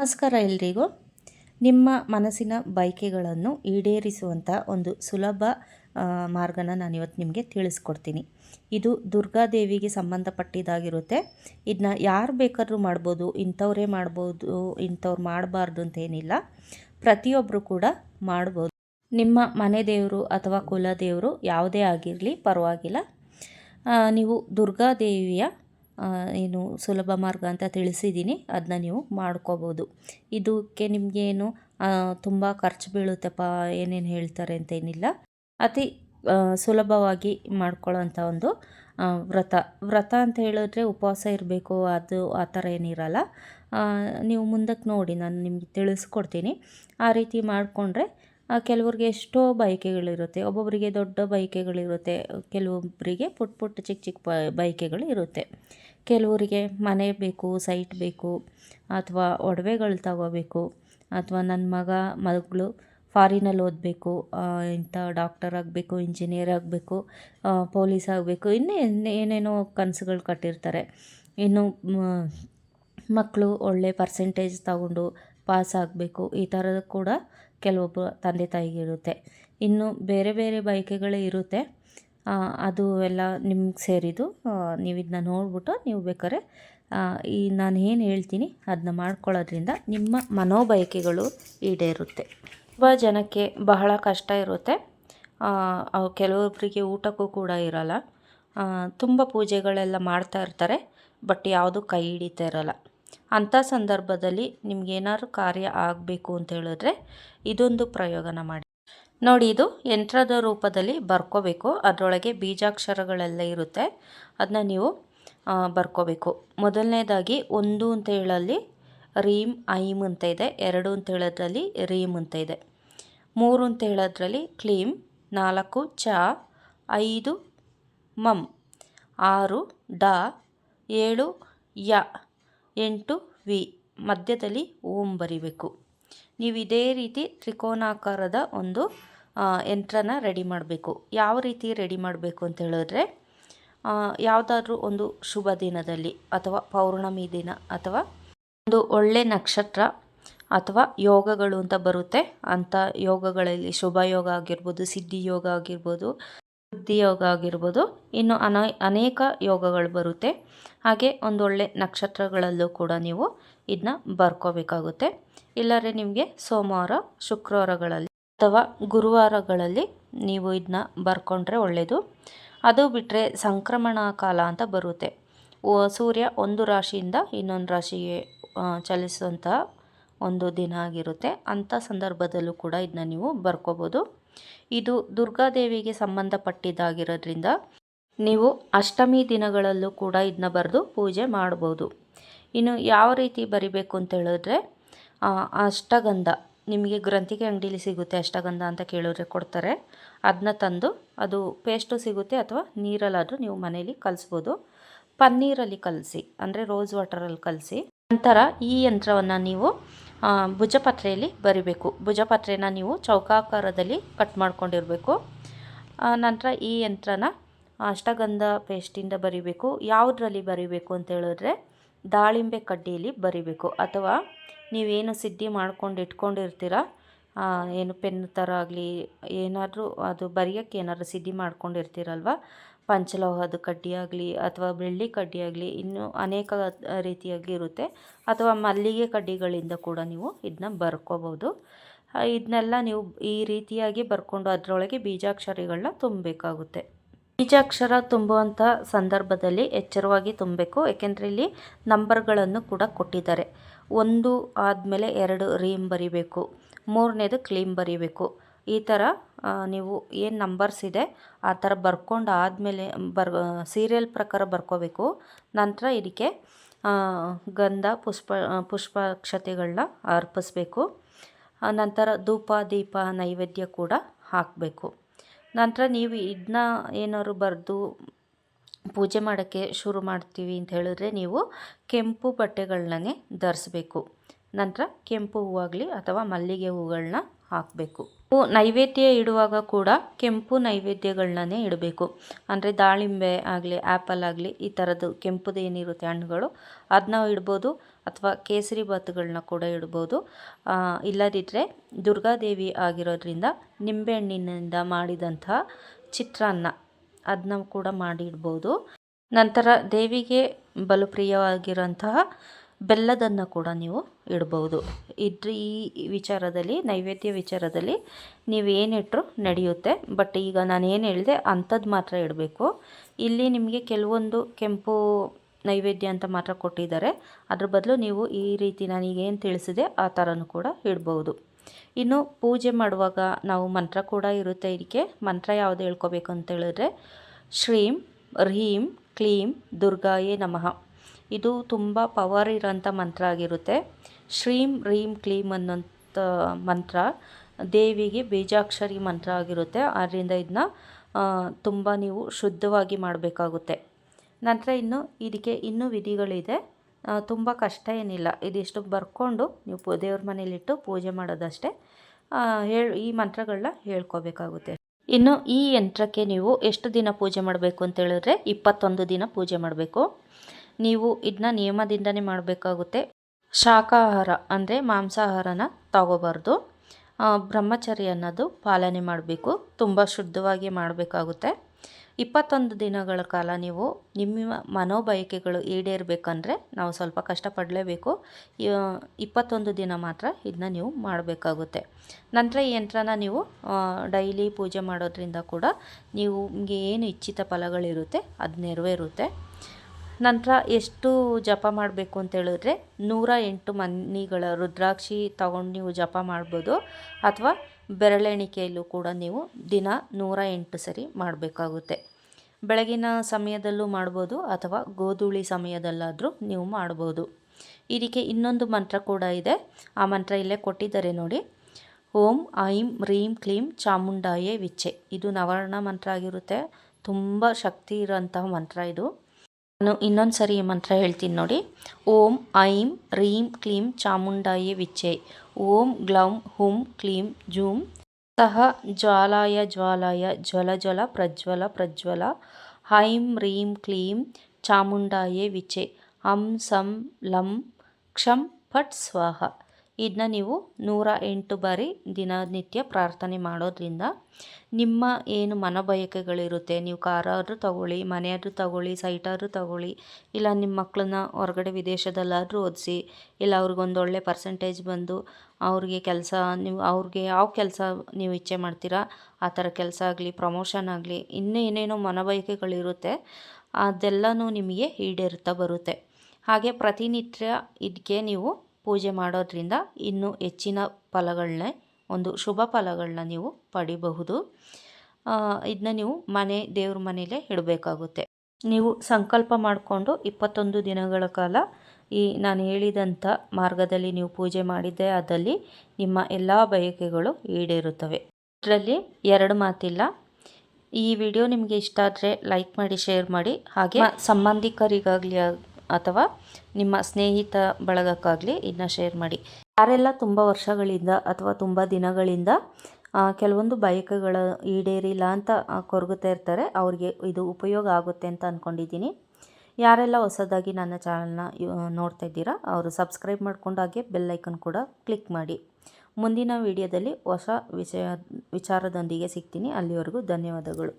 ನಮಸ್ಕಾರ ಎಲ್ರಿಗೂ. ನಿಮ್ಮ ಮನಸ್ಸಿನ ಬಯಕೆಗಳನ್ನು ಈಡೇರಿಸುವಂಥ ಒಂದು ಸುಲಭ ಮಾರ್ಗನ ನಾನು ಇವತ್ತು ನಿಮಗೆ ತಿಳಿಸ್ಕೊಡ್ತೀನಿ. ಇದು ದುರ್ಗಾದೇವಿಗೆ ಸಂಬಂಧಪಟ್ಟಿದ್ದಾಗಿರುತ್ತೆ. ಇದನ್ನ ಯಾರು ಬೇಕಾದ್ರೂ ಮಾಡ್ಬೋದು, ಇಂಥವರೇ ಮಾಡ್ಬೋದು, ಇಂಥವ್ರು ಮಾಡಬಾರ್ದು ಅಂತ ಏನಿಲ್ಲ ಪ್ರತಿಯೊಬ್ಬರು ಕೂಡ ಮಾಡ್ಬೋದು. ನಿಮ್ಮ ಮನೆ ದೇವರು ಅಥವಾ ಕುಲದೇವರು ಯಾವುದೇ ಆಗಿರಲಿ ಪರವಾಗಿಲ್ಲ. ನೀವು ದುರ್ಗಾದೇವಿಯ ಏನು ಸುಲಭ ಮಾರ್ಗ ಅಂತ ತಿಳಿಸಿದ್ದೀನಿ. ಅದನ್ನ ನೀವು ಮಾಡ್ಕೋಬೋದು. ಇದಕ್ಕೆ ನಿಮಗೇನು ತುಂಬ ಖರ್ಚು ಬೀಳುತ್ತಪ್ಪ, ಏನೇನು ಹೇಳ್ತಾರೆ ಅಂತ ಏನಿಲ್ಲ. ಅತಿ ಸುಲಭವಾಗಿ ಮಾಡ್ಕೊಳ್ಳೋಂಥ ಒಂದು ವ್ರತ. ವ್ರತ ಅಂತ ಹೇಳಿದ್ರೆ ಉಪವಾಸ ಇರಬೇಕು, ಅದು ಆ ಥರ ಏನಿರಲ್ಲ. ನೀವು ಮುಂದಕ್ಕೆ ನೋಡಿ, ನಾನು ನಿಮಗೆ ತಿಳಿಸ್ಕೊಡ್ತೀನಿ. ಆ ರೀತಿ ಮಾಡಿಕೊಂಡ್ರೆ ಕೆಲವ್ರಿಗೆ ಎಷ್ಟೋ ಬಯಕೆಗಳಿರುತ್ತೆ. ಒಬ್ಬೊಬ್ಬರಿಗೆ ದೊಡ್ಡ ಬಯಕೆಗಳಿರುತ್ತೆ. ಕೆಲವೊಬ್ಬರಿಗೆ ಪುಟ್ ಪುಟ್ಟ ಚಿಕ್ಕ ಚಿಕ್ಕ ಬಯಕೆಗಳು ಇರುತ್ತೆ. ಕೆಲವರಿಗೆ ಮನೆ ಬೇಕು ಸೈಟ್ ಬೇಕು ಅಥವಾ ಒಡವೆಗಳು ತಗೋಬೇಕು ಅಥವಾ ನನ್ನ ಮಗ, ಮಗಳು ಫಾರಿನಲ್ಲಿ ಓದಬೇಕು ಇಂಥ ಡಾಕ್ಟರ್ ಆಗಬೇಕು ಇಂಜಿನಿಯರ್ ಆಗಬೇಕು ಪೊಲೀಸ್ ಆಗಬೇಕು, ಇನ್ನೂ ಏನೇನೋ ಕನಸುಗಳು ಕಟ್ಟಿರ್ತಾರೆ. ಇನ್ನು ಮಕ್ಕಳು ಒಳ್ಳೆ ಪರ್ಸೆಂಟೇಜ್ ತಗೊಂಡು ಪಾಸ್ ಆಗಬೇಕು, ಈ ಥರದ್ದು ಕೂಡ ಕೆಲವೊಬ್ಬ ತಂದೆ ತಾಯಿಗೆ ಇರುತ್ತೆ. ಇನ್ನು ಬೇರೆ ಬೇರೆ ಬಯಕೆಗಳೇ ಇರುತ್ತೆ. ಅದು ಎಲ್ಲ ನಿಮ್ಗೆ ಸೇರಿದ್ದು ನೀವು ಇದನ್ನ ನೋಡ್ಬಿಟ್ಟು ನೀವು ಬೇಕಾದ್ರೆ ಈ ನಾನು ಏನು ಹೇಳ್ತೀನಿ ಅದನ್ನ ಮಾಡ್ಕೊಳ್ಳೋದ್ರಿಂದ ನಿಮ್ಮ ಮನೋಬಯಕೆಗಳು ಈಡೇರುತ್ತೆ. ತುಂಬ ಜನಕ್ಕೆ ಬಹಳ ಕಷ್ಟ ಇರುತ್ತೆ. ಕೆಲವೊಬ್ಬರಿಗೆ ಊಟಕ್ಕೂ ಕೂಡ ಇರಲ್ಲ. ತುಂಬ ಪೂಜೆಗಳೆಲ್ಲ ಮಾಡ್ತಾ ಇರ್ತಾರೆ, ಬಟ್ ಯಾವುದು ಕೈ ಹಿಡಿತಾ ಇರಲ್ಲ. ಅಂಥ ಸಂದರ್ಭದಲ್ಲಿ ನಿಮ್ಗೆ ಏನಾದ್ರು ಕಾರ್ಯ ಆಗಬೇಕು ಅಂತ ಹೇಳಿದ್ರೆ ಇದೊಂದು ಪ್ರಯೋಗನ ಮಾಡಿ. ನೋಡಿ, ಇದು ಯಂತ್ರದ ರೂಪದಲ್ಲಿ ಬರ್ಕೋಬೇಕು. ಅದರೊಳಗೆ ಬೀಜಾಕ್ಷರಗಳೆಲ್ಲ ಇರುತ್ತೆ. ಅದನ್ನ ನೀವು ಬರ್ಕೋಬೇಕು. ಮೊದಲನೇದಾಗಿ ಒಂದು ಅಂತ ಹೇಳಲ್ಲಿ ರೀಮ್, ಐಮ್ ಅಂತ ಇದೆ. ಎರಡು ಅಂತ ಹೇಳೋದ್ರಲ್ಲಿ ರೀಮ್ ಅಂತ ಇದೆ. ಮೂರು ಅಂತ ಹೇಳೋದ್ರಲ್ಲಿ ಕ್ಲೀಮ್. ನಾಲ್ಕು ಚ, ಐದು ಮಮ್. ಆರು ಡ, ಏಳು ಯ, ಎಂಟು ವಿ. ಮಧ್ಯದಲ್ಲಿ ಓಂ ಬರಿಬೇಕು. ನೀವು ಇದೇ ರೀತಿ ತ್ರಿಕೋನಾಕಾರದ ಒಂದು ಯಂತ್ರನ ರೆಡಿ ಮಾಡಬೇಕು. ಯಾವ ರೀತಿ ರೆಡಿ ಮಾಡಬೇಕು ಅಂತ ಹೇಳಿದ್ರೆ ಯಾವುದಾದ್ರೂ ಒಂದು ಶುಭ ದಿನದಲ್ಲಿ ಅಥವಾ ಪೌರ್ಣಮಿ ದಿನ ಅಥವಾ ಒಂದು ಒಳ್ಳೆ ನಕ್ಷತ್ರ ಅಥವಾ ಯೋಗಗಳು ಅಂತ ಬರುತ್ತೆ. ಅಂಥ ಯೋಗಗಳಲ್ಲಿ ಶುಭ ಯೋಗ ಆಗಿರ್ಬೋದು, ಸಿದ್ಧಿ ಯೋಗ ಆಗಿರ್ಬೋದು ಬುದ್ಧಿ ಯೋಗ ಆಗಿರ್ಬೋದು, ಇನ್ನು ಅನ, ಅನೇಕ ಯೋಗಗಳು ಬರುತ್ತೆ. ಹಾಗೆ ಒಂದೊಳ್ಳೆ ನಕ್ಷತ್ರಗಳಲ್ಲೂ ಕೂಡ ನೀವು ಇದನ್ನ ಬರ್ಕೋಬೇಕಾಗುತ್ತೆ. ಇಲ್ಲರೆ ನಿಮಗೆ ಸೋಮವಾರ, ಶುಕ್ರವಾರಗಳಲ್ಲಿ ಅಥವಾ ಗುರುವಾರಗಳಲ್ಲಿ ನೀವು ಇದನ್ನ ಬರ್ಕೊಂಡ್ರೆ ಒಳ್ಳೆಯದು ಅದು ಬಿಟ್ಟರೆ ಸಂಕ್ರಮಣ ಕಾಲ ಅಂತ ಬರುತ್ತೆ. ಸೂರ್ಯ ಒಂದು ರಾಶಿಯಿಂದ ಇನ್ನೊಂದು ರಾಶಿಗೆ ಚಲಿಸುವಂತಹ ಒಂದು ದಿನ ಆಗಿರುತ್ತೆ. ಅಂಥ ಸಂದರ್ಭದಲ್ಲೂ ಕೂಡ ಇದನ್ನ ನೀವು ಬರ್ಕೋಬೋದು. ಇದು ದುರ್ಗಾದೇವಿಗೆ ಸಂಬಂಧಪಟ್ಟಿದ್ದಾಗಿರೋದ್ರಿಂದ ನೀವು ಅಷ್ಟಮಿ ದಿನಗಳಲ್ಲೂ ಕೂಡ ಇದನ್ನ ಬರೆದು ಪೂಜೆ ಮಾಡ್ಬೋದು. ಇನ್ನು ಯಾವ ರೀತಿ ಬರಿಬೇಕು ಅಂತ ಹೇಳಿದ್ರೆ ಅಷ್ಟಗಂಧ, ನಿಮಗೆ ಗ್ರಂಥಿಗೆ ಅಂಗಡೀಲಿ ಸಿಗುತ್ತೆ ಅಷ್ಟಗಂಧ ಅಂತ ಕೇಳಿದ್ರೆ ಕೊಡ್ತಾರೆ. ಅದನ್ನ ತಂದು ಅದು ಪೇಸ್ಟು ಸಿಗುತ್ತೆ ಅಥವಾ ನೀರಲ್ಲಾದರೂ ನೀವು ಮನೇಲಿ ಕಲಿಸ್ಬೋದು. ಪನ್ನೀರಲ್ಲಿ ಕಲಸಿ, ಅಂದರೆ ರೋಸ್ ವಾಟರಲ್ಲಿ ಕಲಸಿ, ನಂತರ ಈ ಯಂತ್ರವನ್ನು ನೀವು ಭುಜಪತ್ರೆಯಲ್ಲಿ ಬರಿಬೇಕು. ಭುಜಪತ್ರೆನ ನೀವು ಚೌಕಾಕಾರದಲ್ಲಿ ಕಟ್ ಮಾಡ್ಕೊಂಡಿರಬೇಕು. ನಂತರ ಈ ಯಂತ್ರನ ಅಷ್ಟಗಂಧ ಪೇಸ್ಟಿಂದ ಬರಿಬೇಕು. ಯಾವುದರಲ್ಲಿ ಬರಿಬೇಕು ಅಂತ ಹೇಳಿದ್ರೆ ದಾಳಿಂಬೆ ಕಡ್ಡಿಯಲ್ಲಿ ಬರಿಬೇಕು. ಅಥವಾ ನೀವೇನು ಸಿದ್ಧಿ ಮಾಡ್ಕೊಂಡು ಇಟ್ಕೊಂಡಿರ್ತೀರ? ಏನು ಪೆನ್ ಥರ ಆಗಲಿ, ಏನಾದರೂ ಅದು ಬರೆಯೋಕ್ಕೆ ಏನಾದರೂ ಸಿದ್ಧಿ ಮಾಡ್ಕೊಂಡಿರ್ತೀರಲ್ವ? ಪಂಚಲೋಹದ ಕಡ್ಡಿಯಾಗಲಿ ಅಥವಾ ಬೆಳ್ಳಿ ಕಡ್ಡಿಯಾಗಲಿ ಇನ್ನೂ ಅನೇಕ ರೀತಿಯಾಗಿ ಇರುತ್ತೆ. ಅಥವಾ ಮಲ್ಲಿಗೆ ಕಡ್ಡಿಗಳಿಂದ ಕೂಡ ನೀವು ಇದನ್ನ ಬರ್ಕೋಬೋದು. ಇದನ್ನೆಲ್ಲ ನೀವು ಈ ರೀತಿಯಾಗಿ ಬರ್ಕೊಂಡು ಅದರೊಳಗೆ ಬೀಜಾಕ್ಷರಿಗಳನ್ನ ತುಂಬಬೇಕಾಗುತ್ತೆ. ಬೀಜಾಕ್ಷರ ತುಂಬುವಂಥ ಸಂದರ್ಭದಲ್ಲಿ ಎಚ್ಚರವಾಗಿ ತುಂಬಬೇಕು. ಏಕೆಂದರೆ ಇಲ್ಲಿ ನಂಬರ್ಗಳನ್ನು ಕೂಡ ಕೊಟ್ಟಿದ್ದಾರೆ. ಒಂದು ಆದಮೇಲೆ ಎರಡು ರೀಮ್ ಬರಿಬೇಕು. ಮೂರನೇದು ಕ್ಲೀಮ್ ಬರಿಬೇಕು. ಈ ಥರ ನೀವು ಏನು ನಂಬರ್ಸ್ ಇದೆ, ಆ ಥರ ಬರ್ಕೊಂಡು ಆದಮೇಲೆ ಬರ್, ಸೀರಿಯಲ್ ಪ್ರಕಾರ ಬರ್ಕೋಬೇಕು. ನಂತರ ಇದಕ್ಕೆ ಗಂಧ, ಪುಷ್ಪ ಪುಷ್ಪಾಕ್ಷತೆಗಳನ್ನ ಅರ್ಪಿಸ್ಬೇಕು. ನಂತರ ಧೂಪ, ದೀಪ, ನೈವೇದ್ಯ ಕೂಡ ಹಾಕಬೇಕು. ನಂತರ ನೀವು ಇದನ್ನ ಏನಾದ್ರು ಬರೆದು ಪೂಜೆ ಮಾಡೋಕ್ಕೆ ಶುರು ಮಾಡ್ತೀವಿ ಅಂತ ಹೇಳಿದ್ರೆ ನೀವು ಕೆಂಪು ಬಟ್ಟೆಗಳನ್ನೇ ಧರಿಸ್ಬೇಕು. ನಂತರ ಕೆಂಪು ಹೂವಾಗಲಿ ಅಥವಾ ಮಲ್ಲಿಗೆ ಹೂಗಳನ್ನ ಹಾಕಬೇಕು. ನೈವೇದ್ಯ ಇಡುವಾಗ ಕೂಡ ಕೆಂಪು ನೈವೇದ್ಯಗಳನ್ನೇ ಇಡಬೇಕು. ಅಂದರೆ ದಾಳಿಂಬೆ ಆಗಲಿ ಆ್ಯಪಲ್ ಆಗಲಿ ಈ ಥರದ್ದು ಕೆಂಪುದು ಏನಿರುತ್ತೆ ಹಣ್ಣುಗಳು ಅದನ್ನ ಇಡ್ಬೋದು. ಅಥವಾ ಕೇಸರಿ ಬಾತುಗಳನ್ನ ಕೂಡ ಇಡ್ಬೋದು. ಇಲ್ಲದಿದ್ದರೆ ದುರ್ಗಾದೇವಿ ಆಗಿರೋದ್ರಿಂದ ನಿಂಬೆಹಣ್ಣಿನಿಂದ ಮಾಡಿದಂತಹ ಚಿತ್ರಾನ್ನ ಅದನ್ನ ಕೂಡ ಮಾಡಿ ಇಡ್ಬೋದು ನಂತರ ದೇವಿಗೆ ಬಲು ಪ್ರಿಯವಾಗಿರೋಂತಹ ಬೆಲ್ಲದನ್ನು ಕೂಡ ನೀವು ಇಡ್ಬೋದು. ಇದ್ರ ಈ ವಿಚಾರದಲ್ಲಿ, ನೈವೇದ್ಯ ವಿಚಾರದಲ್ಲಿ ನೀವು ಏನಿಟ್ಟರು ನಡೆಯುತ್ತೆ. ಬಟ್ ಈಗ ನಾನು ಏನು ಹೇಳಿದೆ ಅಂಥದ್ದು ಮಾತ್ರ ಇಡಬೇಕು. ಇಲ್ಲಿ ನಿಮಗೆ ಕೆಲವೊಂದು ಕೆಂಪು ನೈವೇದ್ಯ ಅಂತ ಮಾತ್ರ ಕೊಟ್ಟಿದ್ದಾರೆ. ಅದ್ರ ಬದಲು ನೀವು ಈ ರೀತಿ ನನಗೇನು ತಿಳಿಸಿದೆ ಆ ಥರನೂ ಕೂಡ ಇಡ್ಬೋದು. ಇನ್ನು ಪೂಜೆ ಮಾಡುವಾಗ ನಾವು ಮಂತ್ರ ಕೂಡ ಇರುತ್ತೆ ಇದಕ್ಕೆ. ಮಂತ್ರ ಯಾವುದು ಹೇಳ್ಕೋಬೇಕು ಅಂತ ಹೇಳಿದ್ರೆ, ಶ್ರೀಂ ಹ್ರೀಂ ಕ್ಲೀಂ ದುರ್ಗಾಯೇ ನಮಃ. ಇದು ತುಂಬ ಪವರ್ ಇರೋಂಥ ಮಂತ್ರ ಆಗಿರುತ್ತೆ. ಶ್ರೀಂ ರೀಂ ಕ್ಲೀಂ ಅನ್ನೋಂಥ ಮಂತ್ರ ದೇವಿಗೆ ಬೀಜಾಕ್ಷರಿ ಮಂತ್ರ ಆಗಿರುತ್ತೆ. ಆದ್ದರಿಂದ ಇದನ್ನ ತುಂಬ ನೀವು ಶುದ್ಧವಾಗಿ ಮಾಡಬೇಕಾಗುತ್ತೆ. ನಂತರ ಇನ್ನು ಇದಕ್ಕೆ ಇನ್ನೂ ವಿಧಿಗಳಿದೆ. ತುಂಬ ಕಷ್ಟ ಏನಿಲ್ಲ. ಇದಿಷ್ಟು ಬರ್ಕೊಂಡು ನೀವು ಪೂ, ದೇವ್ರ ಮನೇಲಿಟ್ಟು ಪೂಜೆ ಮಾಡೋದಷ್ಟೇ. ಹೇಳಿ, ಈ ಮಂತ್ರಗಳನ್ನ ಹೇಳ್ಕೋಬೇಕಾಗುತ್ತೆ. ಇನ್ನು ಈ ಯಂತ್ರಕ್ಕೆ ನೀವು ಎಷ್ಟು ದಿನ ಪೂಜೆ ಮಾಡಬೇಕು ಅಂತ ಹೇಳಿದ್ರೆ ಇಪ್ಪತ್ತೊಂದು ದಿನ ಪೂಜೆ ಮಾಡಬೇಕು. ನೀವು ಇದನ್ನ ನಿಯಮದಿಂದನೇ ಮಾಡಬೇಕಾಗುತ್ತೆ. ಶಾಖಾಹಾರ ಅಂದರೆ ಮಾಂಸಾಹಾರನ ತಗೋಬಾರ್ದು. ಬ್ರಹ್ಮಚರ್ಯ ಅನ್ನೋದು ಪಾಲನೆ ಮಾಡಬೇಕು. ತುಂಬ ಶುದ್ಧವಾಗಿ ಮಾಡಬೇಕಾಗುತ್ತೆ. ಇಪ್ಪತ್ತೊಂದು ದಿನಗಳ ಕಾಲ ನೀವು ನಿಮ್ಮ ಮನೋಬಯಕೆಗಳು ಈಡೇರಬೇಕಂದ್ರೆ ನಾವು ಸ್ವಲ್ಪ ಕಷ್ಟಪಡಲೇಬೇಕು. ಇಪ್ಪತ್ತೊಂದು ದಿನ ಮಾತ್ರ ಇದನ್ನ ನೀವು ಮಾಡಬೇಕಾಗುತ್ತೆ. ನಂತರ ಈ ಯಂತ್ರನ ನೀವು ಡೈಲಿ ಪೂಜೆ ಮಾಡೋದ್ರಿಂದ ಕೂಡ ನೀವು ನಿಮಗೆ ಏನು ಇಚ್ಛಿತ ಫಲಗಳಿರುತ್ತೆ ಅದು ನೆರವೇರುತ್ತೆ. ನಂತರ ಎಷ್ಟು ಜಪ ಮಾಡಬೇಕು ಅಂತ ಹೇಳಿದ್ರೆ ನೂರ ಎಂಟು ಮನಿಗಳ ರುದ್ರಾಕ್ಷಿ ತಗೊಂಡು ನೀವು ಜಪ ಮಾಡ್ಬೋದು. ಅಥವಾ ಬೆರಳೆಣಿಕೆಯಲ್ಲೂ ಕೂಡ ನೀವು ದಿನ ನೂರ ಎಂಟು ಸರಿ ಮಾಡಬೇಕಾಗುತ್ತೆ. ಬೆಳಗಿನ ಸಮಯದಲ್ಲೂ ಮಾಡ್ಬೋದು ಅಥವಾ ಗೋಧೂಳಿ ಸಮಯದಲ್ಲಾದರೂ ನೀವು ಮಾಡ್ಬೋದು. ಇದಕ್ಕೆ ಇನ್ನೊಂದು ಮಂತ್ರ ಕೂಡ ಇದೆ. ಆ ಮಂತ್ರ ಇಲ್ಲೇ ಕೊಟ್ಟಿದ್ದಾರೆ ನೋಡಿ. ಓಂ ಐಂ ರೀಂ ಕ್ಲೀಂ ಚಾಮುಂಡಾಯೇ ವಿಚ್ಛೆ. ಇದು ನವರ್ಣ ಮಂತ್ರ ಆಗಿರುತ್ತೆ. ತುಂಬ ಶಕ್ತಿ ಇರೋಂತಹ ಮಂತ್ರ ಇದು. ನಾನು ಇನ್ನೊಂದು ಸರಿ ಈ ಮಂತ್ರ ಹೇಳ್ತೀನಿ ನೋಡಿ. ಓಂ ಐಂ ರೀಂ ಕ್ಲೀಂ ಚಾಮುಂಡಾಯೇ ವಿಚ್ಚೆ ॐ ग्लौं हुं क्लीं जूं सः ज्वालाय ज्वालाय ज्वल ज्वल प्रज्वल प्रज्वल। हैं ह्रीं क्लीं चामुण्डायै विचे। अं सं लं क्षं फट् स्वाहा। ಇದನ್ನ ನೀವು ನೂರ ಎಂಟು ಬಾರಿ ದಿನನಿತ್ಯ ಪ್ರಾರ್ಥನೆ ಮಾಡೋದ್ರಿಂದ ನಿಮ್ಮ ಏನು ಮನೋಬಯಕೆಗಳಿರುತ್ತೆ, ನೀವು ಕಾರಾದರೂ ತಗೊಳ್ಳಿ, ಮನೆಯಾದರೂ ತಗೊಳ್ಳಿ, ಸೈಟಾದರೂ ತಗೊಳ್ಳಿ, ಇಲ್ಲ ನಿಮ್ಮ ಮಕ್ಕಳನ್ನ ಹೊರಗಡೆ ವಿದೇಶದಲ್ಲಾದರೂ ಓದಿಸಿ, ಇಲ್ಲ ಅವ್ರಿಗೊಂದು ಒಳ್ಳೆ ಪರ್ಸೆಂಟೇಜ್ ಬಂದು ಅವ್ರಿಗೆ ಕೆಲಸ ನೀವು ಅವ್ರಿಗೆ ಯಾವ ಕೆಲಸ ನೀವು ಇಚ್ಛೆ ಮಾಡ್ತೀರಾ, ಆ ಥರ ಕೆಲಸ ಆಗಲಿ ಪ್ರಮೋಷನ್ ಆಗಲಿ, ಇನ್ನೂ ಏನೇನೋ ಮನೋಬಯಕೆಗಳಿರುತ್ತೆ, ಅದೆಲ್ಲನೂ ನಿಮಗೆ ಈಡೇರುತ್ತಾ ಬರುತ್ತೆ. ಹಾಗೆ ಪ್ರತಿನಿತ್ಯ ಇದಕ್ಕೆ ನೀವು ಪೂಜೆ ಮಾಡೋದ್ರಿಂದ ಇನ್ನೂ ಹೆಚ್ಚಿನ ಫಲಗಳನ್ನೇ ಒಂದು ಶುಭ ಫಲಗಳನ್ನ ನೀವು ಪಡಿಬಹುದು. ಇದನ್ನ ನೀವು ಮನೆ, ದೇವ್ರ ಮನೆಯಲ್ಲೇ ಇಡಬೇಕಾಗುತ್ತೆ. ನೀವು ಸಂಕಲ್ಪ ಮಾಡಿಕೊಂಡು ಇಪ್ಪತ್ತೊಂದು ದಿನಗಳ ಕಾಲ ಈ ನಾನು ಹೇಳಿದಂಥ ಮಾರ್ಗದಲ್ಲಿ ನೀವು ಪೂಜೆ ಮಾಡಿದ್ದೆ, ಅದಲ್ಲಿ ನಿಮ್ಮ ಎಲ್ಲ ಬಯಕೆಗಳು ಈಡೇರುತ್ತವೆ. ಇದರಲ್ಲಿ ಎರಡು ಮಾತಿಲ್ಲ. ಈ ವಿಡಿಯೋ ನಿಮಗೆ ಇಷ್ಟ ಆದರೆ ಲೈಕ್ ಮಾಡಿ, ಶೇರ್ ಮಾಡಿ. ಹಾಗೆ ಸಂಬಂಧಿಕರಿಗಾಗಲಿ ಅಥವಾ ನಿಮ್ಮ ಸ್ನೇಹಿತ ಬಳಗಕ್ಕಾಗಲಿ ಇದನ್ನ ಶೇರ್ ಮಾಡಿ. ಯಾರೆಲ್ಲ ತುಂಬ ವರ್ಷಗಳಿಂದ ಅಥವಾ ತುಂಬ ದಿನಗಳಿಂದ ಕೆಲವೊಂದು ಬೈಕ್ಗಳ ಈಡೇರಿಲ್ಲ ಅಂತ ಕೊರಗುತ್ತಾ ಇರ್ತಾರೆ, ಅವ್ರಿಗೆ ಇದು ಉಪಯೋಗ ಆಗುತ್ತೆ ಅಂತ ಅಂದ್ಕೊಂಡಿದ್ದೀನಿ ಯಾರೆಲ್ಲ ಹೊಸದಾಗಿ ನನ್ನ ಚಾನಲ್ನ ನೋಡ್ತಾ ಇದ್ದೀರಾ, ಅವರು ಸಬ್ಸ್ಕ್ರೈಬ್ ಮಾಡಿಕೊಂಡು ಹಾಗೆ ಬೆಲ್ಲೈಕನ್ ಕೂಡ ಕ್ಲಿಕ್ ಮಾಡಿ. ಮುಂದಿನ ವಿಡಿಯೋದಲ್ಲಿ ಹೊಸ ವಿಷಯ, ವಿಚಾರದೊಂದಿಗೆ ಸಿಗ್ತೀನಿ. ಅಲ್ಲಿವರೆಗೂ ಧನ್ಯವಾದಗಳು.